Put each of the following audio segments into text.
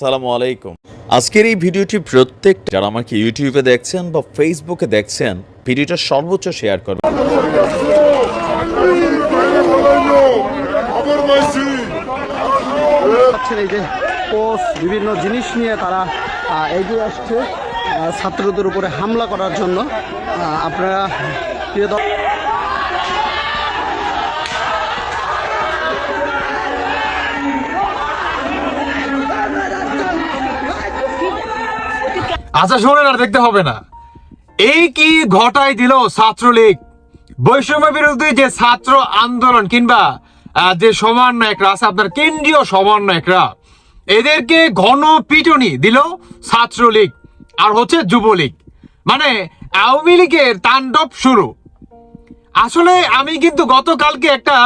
সালামু আলাইকুম। আজকের এই ভিডিওটি প্রত্যেক যারা আমাকে ইউটিউবে দেখছেন বা ফেসবুকে দেখছেন, ভিডিওটা সর্বোচ্চ শেয়ার করবেন। আবার এই যে পোস্ট বিভিন্ন জিনিস নিয়ে তারা এগিয়ে আসছে ছাত্রদের উপরে হামলা করার জন্য। আপনারা প্রিয় দর্শক, আচ্ছা শোনেন আর দেখতে হবে না। এই কি ঘটাই দিল ছাত্রলীগ? বৈষম্য বিরোধী যে ছাত্র আন্দোলন কিংবা যে সমন্বয়করা আছে, আপনার কেন্দ্রীয় সমন্বয়করা, এদেরকে ঘন পিটনি দিল ছাত্রলীগ আর হচ্ছে যুবলীগ। মানে আওয়ামী লীগের তাণ্ডব শুরু। আসলে আমি কিন্তু গতকালকে একটা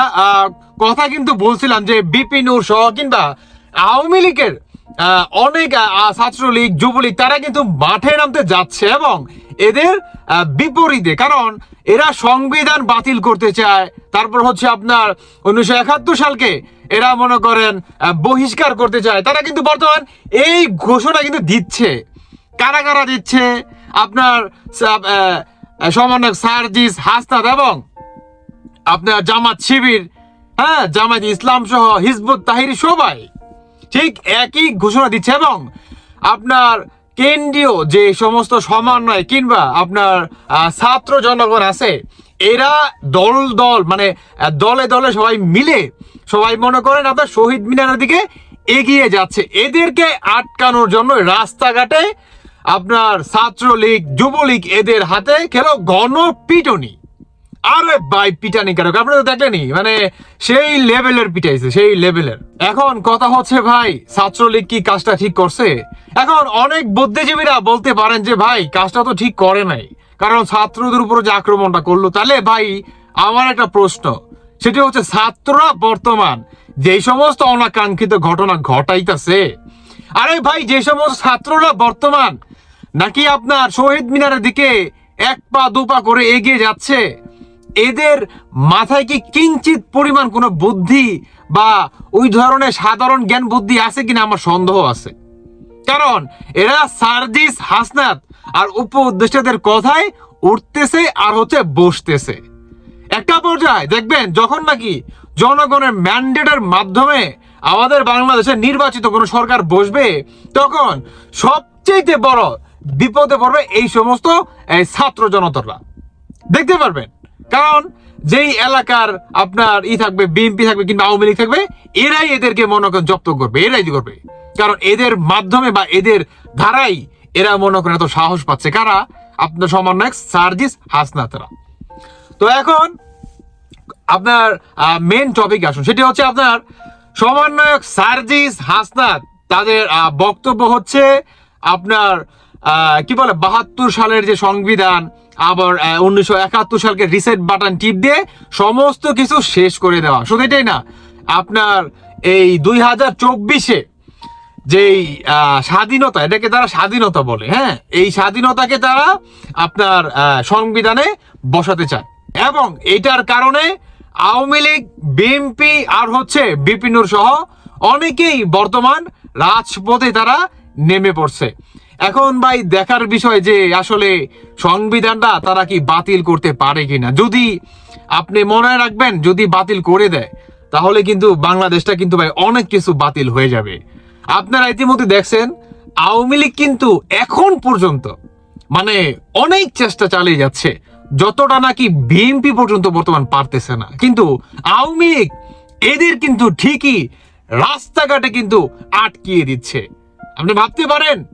কথা কিন্তু বলছিলাম যে বিপিনুর সহ কিংবা আওয়ামী লীগের অনেক ছাত্রলীগ, যুবলীগ, তারা কিন্তু মাঠে নামতে যাচ্ছে এবং এদের বিপরীতে। কারণ এরা সংবিধান বাতিল করতে চায়। তারপর হচ্ছে আপনার উনিশশো একাত্তর সালকে এরা মনে করেন বহিষ্কার করতে চায়। তারা কিন্তু বর্তমান এই ঘোষণা কিন্তু দিচ্ছে। কারা কারা দিচ্ছে? আপনার সমন্বয়ক সার্জিস হাসনাদ এবং আপনার জামাত শিবির হ্যাঁ? জামাত ইসলাম সহ হিজবুত তাহিরি সবাই। ঠিক একই ঘোষণা দিচ্ছে এবং আপনার কেন্দ্রীয় যে সমস্ত সমন্বয় কিংবা আপনার ছাত্র জনগণ আছে, এরা দল দল মানে দলে দলে সবাই মিলে সবাই মনে করেন আপনার শহীদ মিনারের দিকে এগিয়ে যাচ্ছে। এদেরকে আটকানোর জন্য রাস্তাঘাটে আপনার ছাত্রলীগ, যুবলীগ এদের হাতে খেলো ঘন পিটনি আরে ভাই পিটানি কেন? আপনারা তো দেখলেনি মানে সেই লেভেলের পিটাইছে সেই লেভেলের এখন কথা হচ্ছে, ভাই, ছাত্রলীগ কি কাজটা ঠিক করছে? এখন অনেক বুদ্ধিজীবীরা বলতে পারেন যে, ভাই, কাজটা তো ঠিক করে নাই। কারণ ছাত্রদের উপর যে আক্রমণটা করল, তাহলে ভাই, আমার একটা প্রশ্ন। সেটি হচ্ছে, ছাত্ররা বর্তমান যেই সমস্ত অনাকাঙ্ক্ষিত ঘটনা ঘটাইতেছে, আরে ভাই, যে সমস্ত ছাত্ররা বর্তমান নাকি আপনার শহীদ মিনারের দিকে এক পা দু পা করে এগিয়ে যাচ্ছে? এদের মাথায় কি কিঞ্চিত পরিমাণ কোনো বুদ্ধি বা ওই ধরনের সাধারণ জ্ঞান বুদ্ধি আছে কিনা আমার সন্দেহ আছে? কারণ এরা সার্জিস হাসনাত আর উপ উদ্দেশ্যদের কথায় উঠতেছে আর হচ্ছে বসতেছে। একটা পর্যায়ে দেখবেন যখন নাকি জনগণের ম্যান্ডেটের মাধ্যমে আমাদের বাংলাদেশে নির্বাচিত কোনো সরকার বসবে, তখন সবচেয়ে বড় বিপদে পড়বে এই সমস্ত ছাত্র জনতারা। দেখতে পারবেন? কারণ যেই এলাকার আপনার ই থাকবে, বিএনপি থাকবে কিংবা আওয়ামী লীগ থাকবে, এরাই এদেরকে মনে করেন জব্দ করবে, এরাই করবে। কারণ এদের মাধ্যমে বা এদের ধারাই এরা মনে করেন এত সাহস পাচ্ছে। কারা? আপনার সমন্বয়ক সার্জিস হাসনাতরা। তো এখন আপনার মেন টপিক আসুন। সেটি হচ্ছে আপনার সমন্বয়ক সার্জিস হাসনাত, তাদের বক্তব্য হচ্ছে আপনার কি বলে, বাহাত্তর সালের যে সংবিধান আবার উনিশশো একাত্তর সালকে রিসেট বাটন টিপ দিয়ে সমস্ত কিছু শেষ করে দেওয়া। শুধু এটাই না, আপনার এই দুই হাজার চব্বিশে যেই স্বাধীনতা, এটাকে তারা স্বাধীনতা বলে হ্যাঁ? এই স্বাধীনতাকে তারা আপনার সংবিধানে বসাতে চায়। এবং এটার কারণে আওয়ামী লীগ, বিএনপি আর হচ্ছে বিপিনুর সহ অনেকেই বর্তমান রাজপথে তারা নেমে পড়ছে। এখন ভাই দেখার বিষয় যে আসলে সংবিধানটা তারা কি বাতিল করতে পারে কিনা। যদি আপনি মনে রাখবেন, যদি বাতিল করে দেয়, তাহলে কিন্তু বাংলাদেশটা কিন্তু ভাই অনেক কিছু বাতিল হয়ে যাবে। আপনারা ইতিমধ্যে দেখছেন, আওয়ামী লীগ কিন্তু এখন পর্যন্ত মানে অনেক চেষ্টা চালিয়ে যাচ্ছে। যতটা নাকি বিএনপি পর্যন্ত বর্তমান পারতেছে না। কিন্তু আওয়ামী লীগ এদের কিন্তু ঠিকই রাস্তাঘাটে কিন্তু আটকিয়ে দিচ্ছে। আপনি ভাবতে পারেন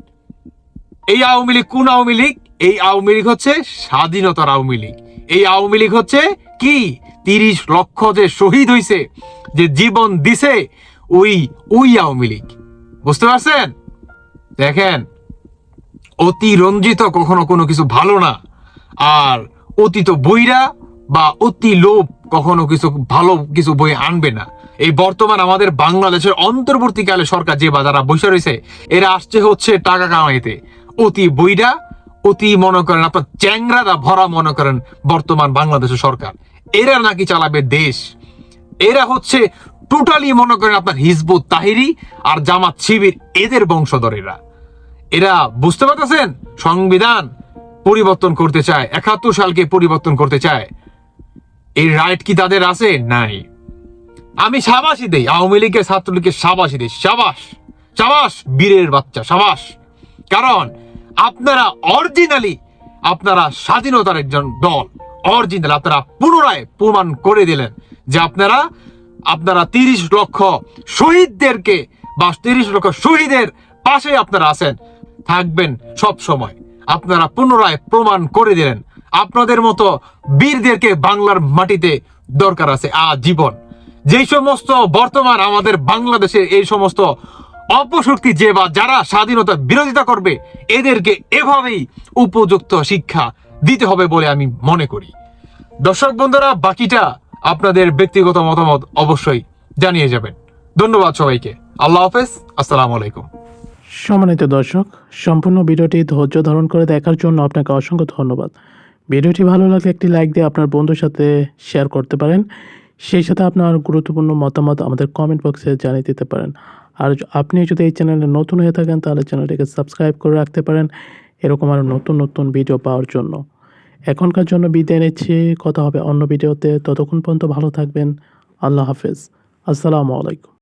এই আওয়ামী লীগ কোন আওয়ামী লীগ? এই আওয়ামী লীগ হচ্ছে স্বাধীনতার আওয়ামী লীগ। এই আওয়ামী লীগ হচ্ছে কি? তিরিশ লক্ষ যে শহীদ হইছে, যে জীবন দিছে, ওই ওই আওয়ামী লীগ। বুঝতে পারছেন? দেখেন অতি রঞ্জিত কখনো কোনো কিছু ভালো না। আর অতীত বইরা বা অতি লোভ কখনো কিছু ভালো কিছু বই আনবে না। এই বর্তমান আমাদের বাংলাদেশের অন্তর্বর্তীকালে সরকার যে বা যারা বসে রয়েছে, এরা আসছে হচ্ছে টাকা কামাইতে। অতি বইরা অতি মনে করেন আপনার চ্যাংরাদা ভরা মনে করেন বর্তমান বাংলাদেশের সরকার। এরা নাকি চালাবে দেশ। এরা হচ্ছে টোটালি মনে করেন আপনার হিজবুত তাহিরি আর জামাত শিবির এদের বংশধরেরা। এরা বুঝতে পারতেছেন? সংবিধান পরিবর্তন করতে চায়, একাত্তর সালকে পরিবর্তন করতে চায়। এই রাইট কি তাদের আছে? নাই। আমি সাবাসই দেই, আওয়ামী লীগের ছাত্রলীগের সাবাসই দেই। সাবাস সাবাস, বীরের বাচ্চা, সাবাস। কারণ আপনারা অরিজিনালি আপনারা স্বাধীনতার একজন দল। অরিজিনাল আপনারা পুনরায় প্রমাণ করে দিলেন যে আপনারা আপনারা তিরিশ লক্ষ শহীদদেরকে বা তিরিশ লক্ষ শহীদের পাশে আপনারা আছেন। থাকবেন সব সময়। আপনারা পুনরায় প্রমাণ করে দিলেন। আপনাদের মতো বীরদেরকে বাংলার মাটিতে দরকার আছে আজীবন। যেই সমস্ত বর্তমান আমাদের বাংলাদেশের এই সমস্ত অপশক্তি যে বা যারা স্বাধীনতা বিরোধিতা করবে, এদেরকে এভাবেই উপযুক্ত শিক্ষা দিতে হবে বলে আমি মনে করি। দর্শক বন্ধুরা, বাকিটা আপনাদের ব্যক্তিগত মতামত অবশ্যই জানিয়ে যাবেন। ধন্যবাদ সবাইকে। আল্লাহ হাফেজ। আসসালামু আলাইকুম। সম্মানিত দর্শক, সম্পূর্ণ ভিডিওটি ধৈর্য ধারণ করে দেখার জন্য আপনাকে অসংখ্য ধন্যবাদ। ভিডিওটি ভালো লাগলে একটি লাইক দিয়ে আপনার বন্ধুর সাথে শেয়ার করতে পারেন। সেই সাথে আপনার গুরুত্বপূর্ণ মতামত আমাদের কমেন্ট বক্সে জানিয়ে দিতে পারেন। আর আপনি যদি এই চ্যানেলে নতুন হয়ে থাকেন, তাহলে চ্যানেলটিকে সাবস্ক্রাইব করে রাখতে পারেন এরকম আরও নতুন নতুন ভিডিও পাওয়ার জন্য। এখনকার জন্য বিদায় নিচ্ছি। কথা হবে অন্য ভিডিওতে। ততক্ষণ পর্যন্ত ভালো থাকবেন। আল্লাহ হাফেজ। আসসালামু আলাইকুম।